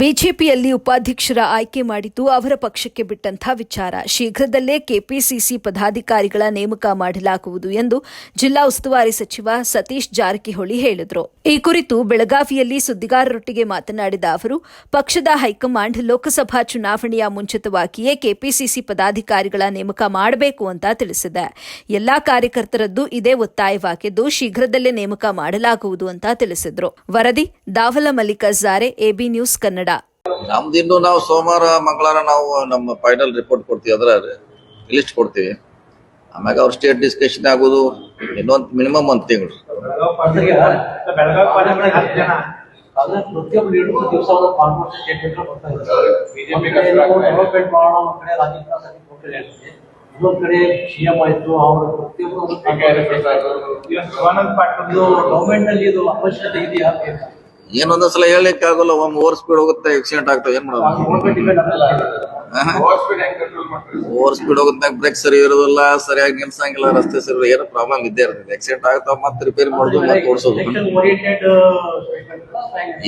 ಬಿಜೆಪಿಯಲ್ಲಿ ಉಪಾಧ್ಯಕ್ಷರ ಆಯ್ಕೆ ಮಾಡಿದ್ದು ಅವರ ಪಕ್ಷಕ್ಕೆ ಬಿಟ್ಟಂಥ ವಿಚಾರ. ಶೀಘ್ರದಲ್ಲೇ ಕೆಪಿಸಿಸಿ ಪದಾಧಿಕಾರಿಗಳ ನೇಮಕ ಮಾಡಲಾಗುವುದು ಎಂದು ಜಿಲ್ಲಾ ಉಸ್ತುವಾರಿ ಸಚಿವ ಸತೀಶ್ ಜಾರಕಿಹೊಳಿ ಹೇಳಿದರು. ಈ ಕುರಿತು ಬೆಳಗಾವಿಯಲ್ಲಿ ಸುದ್ದಿಗಾರರೊಟ್ಟಿಗೆ ಮಾತನಾಡಿದ ಅವರು, ಪಕ್ಷದ ಹೈಕಮಾಂಡ್ ಲೋಕಸಭಾ ಚುನಾವಣೆಯ ಮುಂಚಿತವಾಗಿಯೇ ಕೆಪಿಸಿಸಿ ಪದಾಧಿಕಾರಿಗಳ ನೇಮಕ ಮಾಡಬೇಕು ಅಂತ ತಿಳಿಸಿದೆ. ಎಲ್ಲಾ ಕಾರ್ಯಕರ್ತರದ್ದು ಇದೇ ಒತ್ತಾಯವಾಗಿದ್ದು, ಶೀಘ್ರದಲ್ಲೇ ನೇಮಕ ಮಾಡಲಾಗುವುದು ಅಂತ ತಿಳಿಸಿದರು. ವರದಿ, ದಾವಲ ಮಲ್ಲಿಕಾರ್ಜಾರೆ ಎಬಿ ನ್ಯೂಸ್ ಕನ್ನಡ. ನಮ್ದು ಇನ್ನು ನಾವು ಸೋಮವಾರ ಮಂಗಳವಾರ ನಾವು ನಮ್ಮ ಫೈನಲ್ ರಿಪೋರ್ಟ್ ಕೊಡ್ತೀವಿ ಅದ್ರ ಲಿಸ್ಟ್ ಕೊಡ್ತೀವಿ. ಆಮ್ಯಾಗ ಅವ್ರ ಸ್ಟೇಟ್ ಡಿಸ್ಕಷನ್ ಆಗುದು ಇನ್ನೊಂದು ಮಿನಿಮಮ್ ಒಂದು ತಿಂಗಳು. ಇನ್ನೊಂದ್ ಕಡೆ ಸಿಎಂ ಆಯ್ತು ಅವರು ಪ್ರತಿಯೊಬ್ಬರು ಗವರ್ಮೆಂಟ್ನಲ್ಲಿ ಇದು ಅವಶ್ಯಕತೆ ಇದೆಯಾ? ಏನೊಂದೊಂದ್ಸಲ ಹೇಳಲಿಕ್ಕೆ ಆಗಲ್ಲ ಒಮ್ಮೆ ಓವರ್ ಸ್ಪೀಡ್ ಹೋಗುತ್ತೆ ಆಕ್ಸಿಡೆಂಟ್ ಆಗ್ತವೆ ಏನ್ ಮಾಡೋದು? ಓವರ್ ಸ್ಪೀಡ್ ಹೋಗುತ್ತೆ ಬ್ರೇಕ್ ಸರಿ ಇರೋದಿಲ್ಲ, ಸರಿಯಾಗಿ ನಿಲ್ಸಂಗಿಲ್ಲ, ರಸ್ತೆ ಸರಿ ಏನೋ ಪ್ರಾಬ್ಲಮ್ ಇದ್ದೇ ಇರ್ತದೆ. ಆಕ್ಸಿಡೆಂಟ್ ಆಗ್ತಾವ, ಮತ್ತೆ ರಿಪೇರಿ ಮಾಡೋದು, ಮತ್ತೆ ಓಡಿಸೋದು.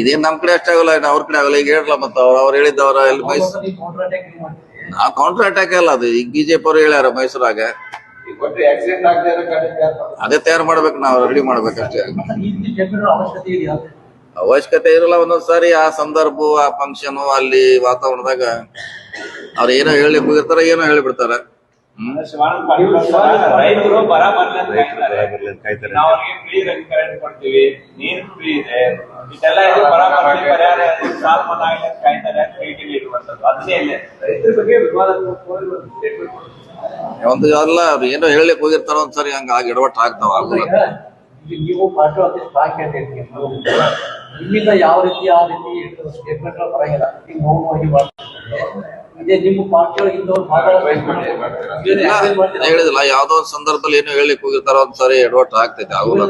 ಇದೇನ್ ನಮ್ ಕಡೆ ಅಷ್ಟೇ ಆಗಲ್ಲ ಅವ್ರ ಕಡೆ ಆಗಲ್ಲ. ಈಗ ಹೇಳಲ್ಲ ಮತ್ತೆ ಅವ್ರು ಅವ್ರು ಹೇಳಿದ್ದವ್ರ, ಎಲ್ಲಿ ಮೈಸೂರು ನಾವು ಕೌಂಟರ್ ಅಟ್ಯಾಕ್ ಅಲ್ಲ ಅದು. ಈಗ ಬಿಜೆಪಿ ಅವ್ರು ಹೇಳ್ಯಾರ ಮೈಸೂರಾಗ. ಅದೇ ತಯಾರು ಮಾಡ್ಬೇಕು, ನಾವು ರೆಡಿ ಮಾಡ್ಬೇಕಷ್ಟೇ. ಅವಶ್ಯಕತೆ ಇರಲ್ಲ ಒಂದೊಂದ್ ಸಾರಿ ಆ ಸಂದರ್ಭ ಆ ಫಂಕ್ಷನ್ ಅಲ್ಲಿ ವಾತಾವರಣದಾಗ ಅವ್ರು ಏನೋ ಹೇಳಿ ಹೋಗಿರ್ತಾರ ಏನೋ ಹೇಳಿಬಿಡ್ತಾರ ಬಿಡ್ತಾರ. ರೈತರು ಬರ ಕಾಯ್ತಾರೆ ನಾವು ಅವ್ರಿಗೆ ಫ್ರೀ ಕರೆಂಟ್ ಕೊಡ್ತೀವಿ ನೀರು ಫ್ರೀ ಇದೆ. ಇದೆಲ್ಲ ಇದು ಬರ ಬರ್ಲಿ ಪರಿಹಾರ ಸಾಲ ಮನ್ನಾ ಆಗ್ಲಿ ಅಂತ ಕಾಯ್ತಾರೆ ಮೀಟಿಂಗ್ ಇರುವಂತದ್ದು ಅದನ್ನೇ ಇಲ್ಲ. ರೈತರ ಬಗ್ಗೆ ವಿವಾದ statement ಒಂದು ಅಲ್ಲ ಅವ್ರು ಏನೋ ಹೇಳಲಿಕ್ಕೆ ಹೋಗಿರ್ತಾರ ಒಂದ್ಸರಿ ಹಂಗ ಆಗಿ ಎಡವಟ್ಟು ಆಗ್ತಾವ ನೀವು ಹೇಳ್ತೀರಿ. ನಿಮ್ಮಿಂದ ಯಾವ ರೀತಿ ಆ ರೀತಿ ಸ್ಟೇಟ್ಮೆಂಟ್ ಬರಂಗಿಲ್ಲ. ನೀವು ಮೌನವಾಗಿ ಇದೇ ನಿಮ್ಮ ಪಾರ್ಟಿ ಹೇಳಿದಿಲ್ಲ ಯಾವ್ದೋ ಒಂದ್ ಸಂದರ್ಭದಲ್ಲಿ ಏನೋ ಹೇಳಿಕ್ ಹೋಗಿರ್ತಾರ ಒಂದ್ಸರಿ ಎಡವಟ್ಟು ಆಗ್ತೈತೆ ಆಗೋಲ್ಲ.